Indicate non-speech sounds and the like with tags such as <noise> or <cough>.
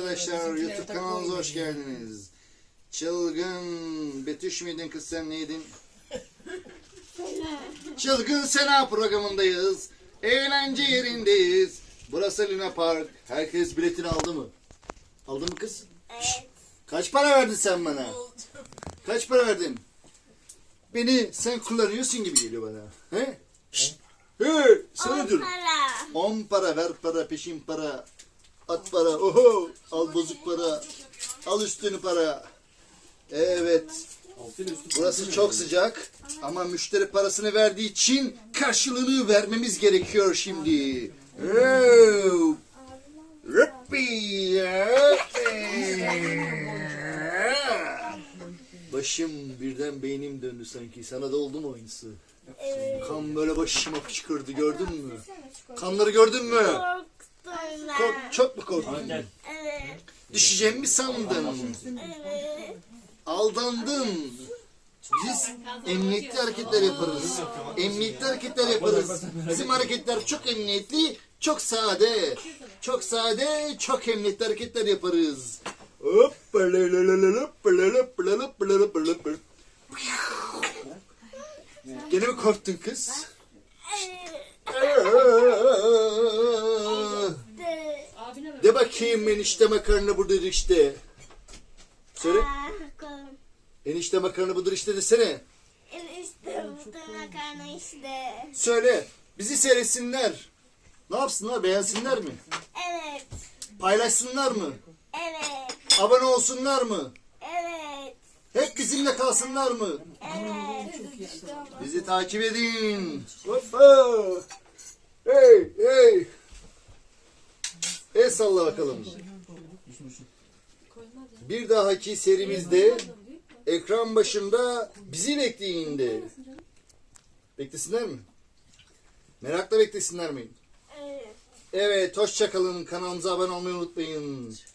arkadaşlar. YouTube kanalımıza hoş geldiniz. Çılgın Betüş müydün kız sen neydin? <laughs> Çılgın Sena programındayız. Eğlence yerindeyiz. Burası Luna Park. Herkes biletini aldı mı? Aldı mı kız? Evet. Kaç para verdin sen bana? Kaç para verdin? Beni sen kullanıyorsun gibi geliyor bana. He? Şşt! Hey, sana diyorum. Para. 10 para ver para peşin para at para oho al bozuk para al üstünü para evet burası çok sıcak ama müşteri parasını verdiği için karşılığını vermemiz gerekiyor şimdi Oh. Başım birden beynim döndü sanki. Sana da oldu mu aynısı? Kan böyle başıma fışkırdı gördün mü? Kanları gördün mü? Kork, çok mu korktun? Evet. Düşeceğimi mi sandın? Evet. Aldandın. Biz emniyetli hareketler yaparız. Emniyetli hareketler yaparız. Bizim hareketler çok emniyetli, çok sade. Çok sade, çok emniyetli hareketler yaparız. Hop, Gene mi korktun kız? De bakayım enişte makarna budur işte. Söyle. Enişte makarna budur işte desene. İşte bu makarna işte. Söyle. Bizi seyretsinler. Ne yapsınlar? Beğensinler mi? Evet. Paylaşsınlar mı? Evet. Abone olsunlar mı? Evet. Hep bizimle kalsınlar mı? Evet. Bizi takip edin. Hoppa. Hey hey. El salla bakalım. Bir dahaki serimizde ekran başında bizi bekleyin de. Beklesinler mi? Merakla beklesinler mi? Evet. Evet, hoşçakalın. Kanalımıza abone olmayı unutmayın.